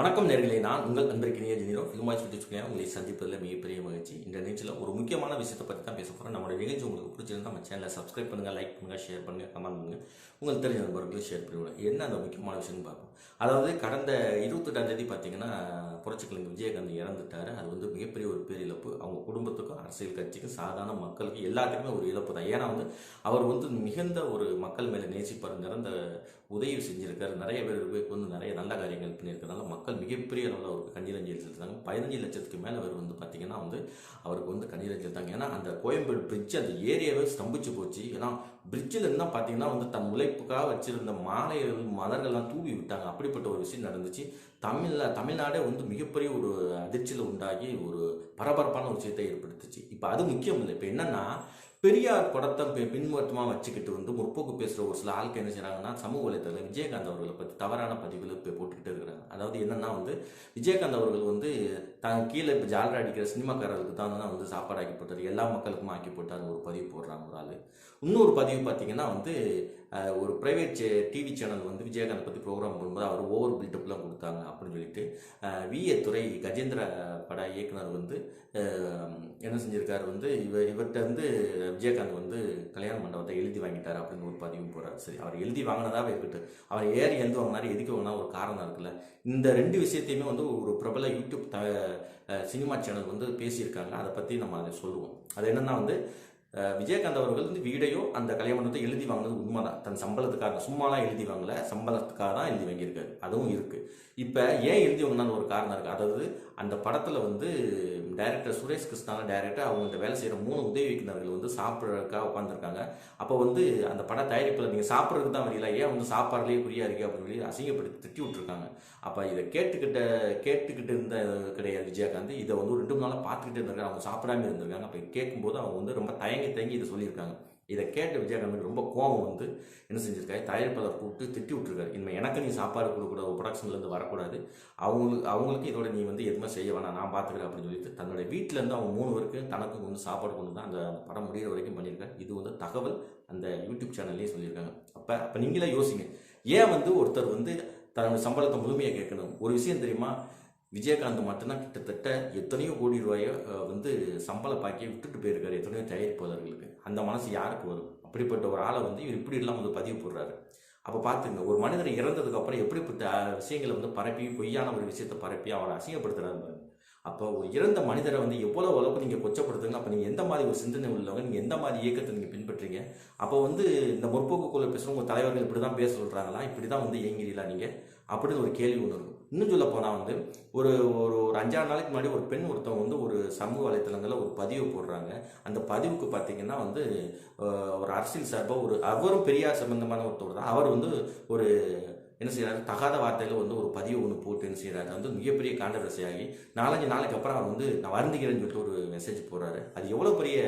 வணக்கம் நேர்களே நான் உங்கள் அன்பிற்கினிய ஜெனிரோ. ஃபில்மாய்ஸ் யூடியூப் உங்களை சந்திப்பதில் மிகப்பெரிய மகிழ்ச்சி. இந்த நிகழ்ச்சியில் ஒரு முக்கியமான விஷயத்தை பற்றி தான் பேச போகிறோம் நம்மளோட நிகழ்ச்சி உங்களுக்கு பிடிச்சிருந்தா நம்ம சேனலை சப்ஸ்கிரைப் பண்ணுங்கள் லைக் பண்ணுங்கள் ஷேர் பண்ணுங்கள் கமெண்ட் பண்ணுங்கள் உங்களுக்கு தெரிஞ்ச நண்பர்களுக்கு ஷேர் பண்ணிவிடுங்க என்ன அந்த முக்கியமான விஷயம்னு பார்ப்போம். அதாவது கடந்த இருபத்தெட்டாம் தேதி பார்த்தீங்கன்னா புரட்சிக்கலைஞர் விஜயகாந்த் இறந்துட்டார். அது வந்து மிகப்பெரிய ஒரு பேரிழப்பு. அவங்க குடும்பத்துக்கும் அரசியல் கட்சிக்கும் சாதாரண மக்களுக்கு எல்லாத்துக்குமே ஒரு இழப்பு தான். ஏன்னா வந்து அவர் வந்து மிகுந்த ஒரு மக்கள் மேலே நேசிப்பார் நிறந்த உதவி செஞ்சிருக்காரு. நிறைய பேருக்கு வந்து நிறைய நல்ல காரியங்கள் பண்ணியிருக்கனால மக்கள் மிகப்பெரிய அளவில் அவருக்கு கண்ணீரஞ்சலி செலுத்துறாங்க பதினஞ்சு லட்சத்துக்கு மேலே அவர் வந்து பார்த்தீங்கன்னா வந்து அவருக்கு வந்து கண்ணீரஞ்சலி செலுத்தாங்க ஏன்னா அந்த கோயம்பேடு பிரிட்ஜ் அந்த ஏரியாவே ஸ்தம்பிச்சு போச்சு. ஏன்னா பிரிட்ஜில் இருந்தால் பார்த்தீங்கன்னா வந்து தன் உழைப்புக்காக வச்சிருந்த மாலைகள் மலர்கள்லாம் தூவி விட்டாங்க. அப்படிப்பட்ட ஒரு விஷயம் நடந்துச்சு. தமிழில் தமிழ்நாடே வந்து மிகப்பெரிய ஒரு அதிர்ச்சியில் உண்டாகி ஒரு பரபரப்பான ஒரு விஷயத்தை ஏற்படுத்துச்சு. இப்போ அது முக்கியம் இல்லை. இப்போ என்னென்னா பெரியார் படத்தை பி- வச்சுக்கிட்டு வந்து முற்போக்கு பேசுகிற ஒரு சில ஆளுக்கு என்ன செய்கிறாங்கன்னா சமூக வலைத்தளத்தில் விஜயகாந்த் அவர்களை பற்றி தவறான பதிவுகளை போய் போட்டுக்கிட்டு அதாவது என்னன்னா வந்து விஜயகாந்த் அவர்கள் வந்து தான் கீழே இப்போ ஜாலரை அடிக்கிற சினிமாக்காரர்களுக்கு தான் வந்து சாப்பாடு ஆக்கி போட்டார். எல்லா மக்களுக்கும் ஆக்கி போட்டார். ஒரு பதிவு போடுறாங்க ஒரு ஆள். இன்னொரு பதிவு பார்த்தீங்கன்னா வந்து ஒரு ப்ரைவேட் டிவி சேனல் வந்து விஜயகாந்த் பற்றி ப்ரோக்ராம் பண்ணும்போது அவர் ஓவர் பில்டப்லாம் கொடுத்தாங்க அப்படின்னு சொல்லிட்டு விஏ துறை கஜேந்திர பட இயக்குனர் வந்து என்ன செஞ்சிருக்காரு வந்து இவர் இவர்கிட்ட வந்து விஜயகாந்த் வந்து கல்யாண மண்டபத்தை எழுதி வாங்கிட்டார் அப்படின்னு ஒரு பதிவும் போகிறார் சரி அவர் எழுதி வாங்கினதாக இருக்கட்டும். அவர் ஏறி எழுந்து வாங்கினாரு எதுக்கு வாங்கினா ஒரு காரணம் இருக்குல்ல. இந்த ரெண்டு விஷயத்தையுமே வந்து ஒரு பிரபல யூடியூப் த சினிமா சேனல் வந்து பேசியிருக்காங்க. அதை பற்றி நம்ம அதை சொல்லுவோம். அது என்னன்னா வந்து விஜயகாந்த் அவர்கள் வந்து வீடையோ அந்த கல்யாண வந்து எழுதி வாங்கினது உண்மைதான். தன் சம்பளத்துக்காக சும்மாலாம் எழுதி வாங்கல. சம்பளத்துக்காக தான் எழுதி வாங்கியிருக்காரு. அதுவும் இருக்குது இப்போ ஏன் எழுதி வாங்கினான்னு ஒரு காரணம் இருக்குது அதாவது அந்த படத்தில் வந்து டைரக்டர் சுரேஷ் கிருஷ்ணான டைரக்டர் அவங்கள்ட்ட வேலை செய்கிற மூணு உதவி வந்து சாப்பிட்றதுக்காக உட்காந்துருக்காங்க அப்போ வந்து அந்த பட தயாரிப்பில் நீங்கள் சாப்பிட்றதுக்கு தான் வரீங்களா? ஏன் வந்து சாப்பாடுலேயே குறியா இருக்கு அப்படின்னு சொல்லி அசிங்கப்படுத்தி திட்டி விட்டுருக்காங்க. அப்போ இதை கேட்டுக்கிட்ட கேட்டுக்கிட்டு இருந்த கிடையாது விஜயகாந்த். இதை வந்து ஒரு ரெண்டு மூணு நாளாக பார்த்துக்கிட்டு இருந்திருக்காங்க அவங்க சாப்பிடாம இருந்திருக்காங்க. அப்போ கேட்கும்போது அவங்க வந்து ரொம்ப தயங்க தயங்கி இதை சொல்லியிருக்காங்க. இதை கேட்ட விஜயகாந்துக்கு ரொம்ப கோபம் வந்து என்ன செஞ்சிருக்காரு? தயாரிப்பாளர் கூப்பிட்டு திட்டி விட்டுருக்காரு. இனிமேல் எனக்கு நீ சாப்பாடு கொடுக்கக்கூடாது ப்ரொடக்ஷன்லேருந்து வரக்கூடாது. அவங்களுக்கு அவங்களுக்கு இதோட நீ வந்து எதுவுமே செய்ய வேணாம். நான் பார்த்துக்கிறேன் அப்படின்னு சொல்லிட்டு தன்னோட வீட்டிலேருந்து அவங்க மூணு பேருக்கு தனக்கு வந்து சாப்பாடு கொண்டு தான் அந்த படம் முடிகிற வரைக்கும் பண்ணியிருக்காரு. இது வந்து தகவல் அந்த யூடியூப் சேனல்லேயே சொல்லியிருக்காங்க. அப்போ அப்போ நீங்களே யோசிங்க. ஏன் வந்து ஒருத்தர் வந்து தன்னோட சம்பளத்தை முழுமையாக கேட்கணும்? ஒரு விஷயம் தெரியுமா? விஜயகாந்த் மட்டும்தான் கிட்டத்தட்ட எத்தனையோ கோடி ரூபாயோ வந்து சம்பள பாக்கியை விட்டுட்டு போயிருக்காரு எத்தனையோ தயாரிப்பாளர்களுக்கு. அந்த மனசு யாருக்கு வரும்? அப்படிப்பட்ட ஒரு ஆளை வந்து இவர் இப்படி இல்லாமல் வந்து பதிவு போடுறாரு. அப்போ பார்த்துங்க ஒரு மனிதர் இறந்ததுக்கு அப்புறம் எப்படிப்பட்ட விஷயங்களை வந்து பரப்பி பொய்யான ஒரு விஷயத்தை பரப்பி அவரை அசிங்கப்படுத்துறாரு பாருங்க. அப்போ ஒரு இறந்த மனிதரை வந்து எவ்வளோ அளவுக்கு நீங்கள் கொச்சப்படுத்துங்க அப்போ நீங்கள் எந்த மாதிரி ஒரு சிந்தனை உள்ளவங்க நீங்கள் எந்த மாதிரி இயக்கத்தை நீங்கள் பின்பற்றுறீங்க அப்போ வந்து இந்த முற்போக்குக்குள்ள பேசுகிறவங்க தலைவர்கள் இப்படி தான் பேச சொல்கிறாங்களா இப்படி தான் வந்து இயங்கிறீங்களா நீங்கள் அப்படின்னு ஒரு கேள்வி ஒன்று இருக்கும். இன்னும் சொல்ல போனால் வந்து ஒரு ஒரு ஒரு அஞ்சாறு நாளைக்கு முன்னாடி ஒரு பெண் ஒருத்தவங்க வந்து ஒரு சமூக வலைத்தளங்களில் ஒரு பதிவு போடுறாங்க. அந்த பதிவுக்கு பார்த்தீங்கன்னா வந்து ஒரு அரசியல் சார்பாக ஒரு அவரும் பெரியார் சம்பந்தமான ஒருத்தவர் தான். அவர் வந்து ஒரு என்ன செய்கிறாரு தகாத வார்த்தையில் வந்து ஒரு பதிவு ஒன்று போட்டு என்ன செய்கிறாரு வந்து மிகப்பெரிய காண்டரசி ஆகி நாலஞ்சு நாளைக்கு அப்புறம் அவர் வந்து நான் வருந்துகிறேன்னு சொல்லிட்டு ஒரு மெசேஜ் போடுறாரு. அது எவ்வளோ பெரிய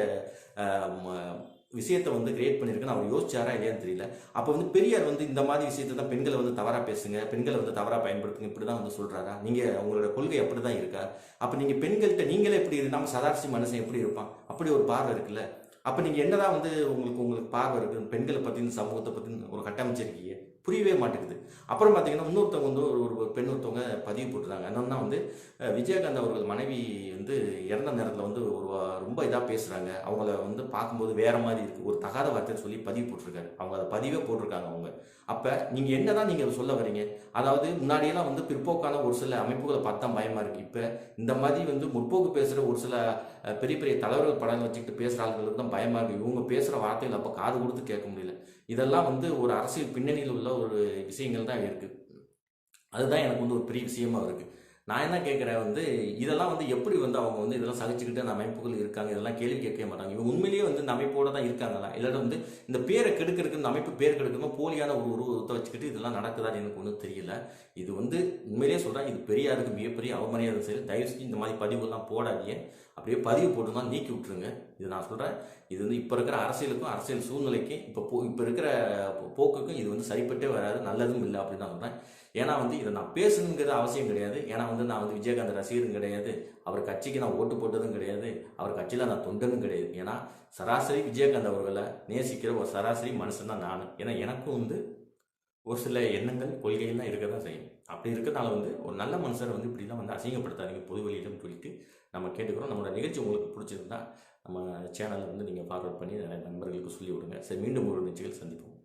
ம- விஷயத்தை வந்து கிரியேட் பண்ணியிருக்குன்னு அவர் யோசிச்சாரா இல்லையான்னு தெரியல. அப்போ வந்து பெரியார் வந்து இந்த மாதிரி விஷயத்தை தான் பெண்களை வந்து தவறாக பேசுங்க பெண்களை வந்து தவறாக பயன்படுத்துங்க இப்படி தான் வந்து சொல்கிறாரா நீங்கள் உங்களோட கொள்கை அப்படி தான் இருக்கா? அப்போ நீங்கள் பெண்கள்கிட்ட நீங்களே எப்படி இருந்தால் நம்ம சதார்சி மனுஷன் எப்படி இருப்பான்? அப்படி ஒரு பார்வை இருக்குல்ல. அப்போ நீங்கள் என்னதான் வந்து உங்களுக்கு உங்களுக்கு பார்வை இருக்குது பெண்களை பற்றின சமூகத்தை பற்றின ஒரு கட்டமைச்சிருக்கீங்க. புரியவே மாட்டேங்குது. அப்புறம் பார்த்தீங்கன்னா இன்னொருத்தவங்க வந்து ஒரு ஒரு பெண் ஒருத்தவங்க பதிவு போட்டுருந்தாங்க. என்னன்னா வந்து விஜயகாந்த் அவர்கள் மனைவி வந்து இறந்த நேரத்தில் வந்து ஒரு வா- ரொம்ப இதாக பேசுகிறாங்க அவங்கள வந்து பார்க்கும்போது வேற மாதிரி இருக்குது ஒரு தகாத வார்த்தை சொல்லி பதிவு போட்டிருக்காரு. அவங்க அதை பதிவே போட்டிருக்காங்க அவங்க. அப்போ நீங்கள் என்ன தான் நீங்கள் சொல்ல வரீங்க? அதாவது முன்னாடியெல்லாம் வந்து பிற்போக்கான ஒரு சில அமைப்புகளை பார்த்தா பயமாக இருக்குது இப்போ இந்த மாதிரி வந்து முற்போக்கு பேசுகிற ஒரு சில பெரிய பெரிய தலைவர்கள் படம் வச்சுக்கிட்டு பேசுகிற ஆளுங்களுக்கு தான் பயமாக இருக்குது இவங்க பேசுகிற வார்த்தைகள் அப்போ காது கொடுத்து கேட்க முடியல. இதெல்லாம் வந்து ஒரு அரசியல் பின்னணியில் உள்ள ஒரு விஷயங்கள் தான் இருக்குது அதுதான் எனக்கு வந்து ஒரு பெரிய விஷயமா இருக்குது நான் என்ன கேட்குறேன் வந்து இதெல்லாம் வந்து எப்படி வந்து அவங்க வந்து இதெல்லாம் சகிச்சுக்கிட்டு அந்த அமைப்புகள் இருக்காங்க? இதெல்லாம் கேள்வி கேட்கவே மாட்டாங்க. இவங்க உண்மையிலேயே வந்து இந்த அமைப்போட தான் இருக்காங்களா? இல்லாட்ட வந்து இந்த பேரை கெடுக்கிறதுக்கு இந்த அமைப்பு பேர் கெடுக்கணும் போலியான ஒரு உருவத்தை வச்சுக்கிட்டு இதெல்லாம் நடக்குதான்னு எனக்கு ஒன்றும் தெரியல. இது வந்து உண்மையிலேயே சொல்கிறேன் இது பெரியாருக்கு மிகப்பெரிய அவமரியாதை சரி தயவு செஞ்சு இந்த மாதிரி பதிவுலாம் போடாதீங்க. அப்படியே பதிவு போட்டுதான் நீக்கி விட்டுருங்க. இது நான் சொல்கிறேன் இது வந்து இப்போ இருக்கிற அரசியலுக்கும் அரசியல் சூழ்நிலைக்கும் இப்போ போ இப்போ இருக்கிற போக்குக்கும் இது வந்து சரிப்பட்டே வராது. நல்லதும் இல்லை அப்படின்னு நான் சொல்கிறேன் ஏன்னா வந்து இதை நான் பேசணுங்கிறது அவசியம் கிடையாது. ஏன்னா வந்து நான் வந்து விஜயகாந்த் ரசிகரும் கிடையாது. அவர் கட்சிக்கு நான் ஓட்டு போட்டதும் கிடையாது. அவர் கட்சியில் நான் தொண்டனும் கிடையாது. ஏன்னா சராசரி விஜயகாந்த் அவர்களை நேசிக்கிற ஒரு சராசரி மனுஷன் தான் நான். ஏன்னா எனக்கும் வந்து ஒரு சில எண்ணங்கள் கொள்கைகள்லாம் இருக்க தான் செய்யும். அப்படி இருக்கிறனால வந்து ஒரு நல்ல மனுஷரை வந்து இப்படிலாம் வந்து அசிங்கப்படுத்தாதீங்க. பொது வெளியிடம் சொல்லிட்டு நம்ம கேட்டுக்கிறோம். நம்மளோட நிகழ்ச்சி உங்களுக்கு பிடிச்சிருந்தா நம்ம சேனலை வந்து நீங்கள் ஃபார்வர்ட் பண்ணி நிறைய நண்பர்களுக்கு சொல்லி விடுங்க சரி மீண்டும் ஒரு நிகழ்ச்சிகள் சந்திப்போம்.